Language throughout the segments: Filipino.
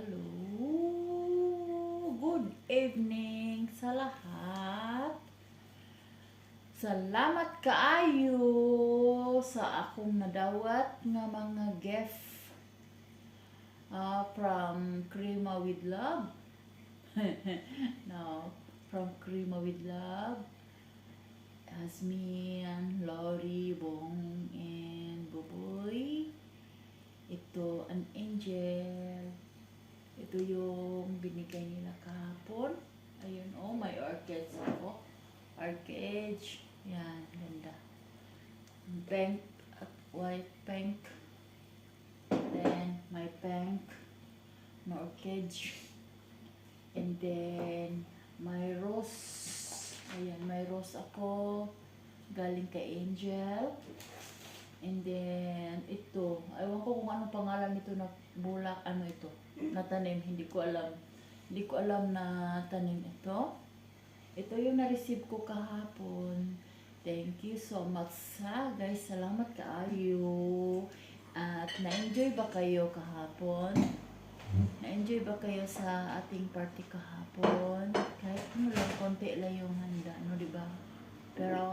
Hello. Good evening sa lahat. Salamat kaayo sa akong nadawat nga mga gift uh, from Crema with Love. no, from Crema with Love. Asmin, Lori, Bong, and Buboy. Ito, an angel. Ito yung binigay nila kahapon. Ayun, oh, may orchids ako. Orchid. Yan, ganda. Pink at white pink. Then, my pink. My orchid. And then, my rose. Ayan, may rose ako. Galing kay Angel. And then, ito. Ewan ko kung anong pangalan nito na bulak. Ano ito? Na tanim. Hindi ko alam. Hindi ko alam na tanim ito. Ito yung na-receive ko kahapon. Thank you so much sa guys. Salamat kaayo. At na-enjoy ba kayo kahapon? Na-enjoy ba kayo sa ating party kahapon? Kahit ano lang, konti lang yung handa, no, di ba? Pero,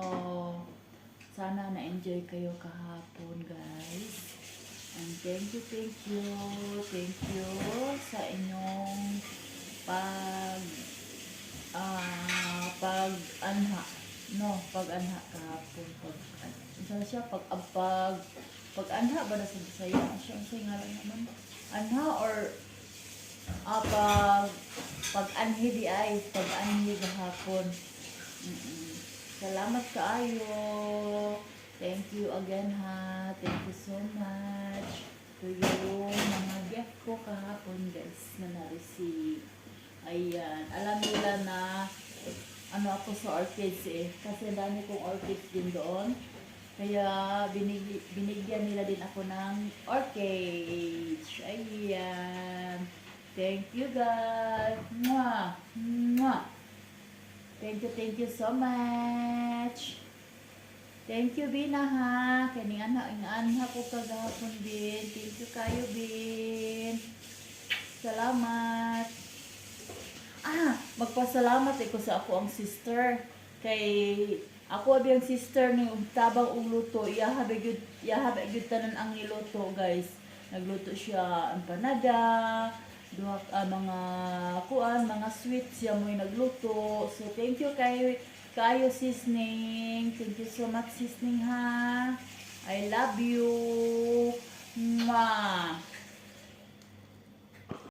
sana na-enjoy kayo kahapon, guys. And thank you, thank you, thank you sa inyong pag, ah, pag-anha. No, pag-anha kahapon. Pag, ano siya, pag, ah, pag, pag-anha ba na sa Bisaya? Siya, ang nga lang naman. Anha or Ah, pag pag-anhi di ay, pag-anhi gahapon. Mm-mm. Salamat kaayo. Thank you again ha. Thank you so much. To yung mga gift ko kahapon guys na na-receive. Ayan. Alam nila na ano ako sa orchids eh. Kasi dami kong orchids din doon. Kaya binig, binigyan nila din ako ng orchids. Ayan. Thank you guys. Mwah. Mwah. Thank you, thank you so much. Thank you, Bina, ha. Kani ana, ingaan ha ko kagahapon, Bin. Thank you kayo, Bin. Salamat. Ah, magpasalamat ako sa ako ang sister. Kay ako abi ang sister ni tabang ug luto. Iyaha gyud iyaha gyud tanan ang niluto, guys. Nagluto siya empanada, duha ah, mga kuan, mga sweets siya mo'y nagluto. So thank you kay kayo sisning. Thank you so much sisning ha. I love you. Mwah.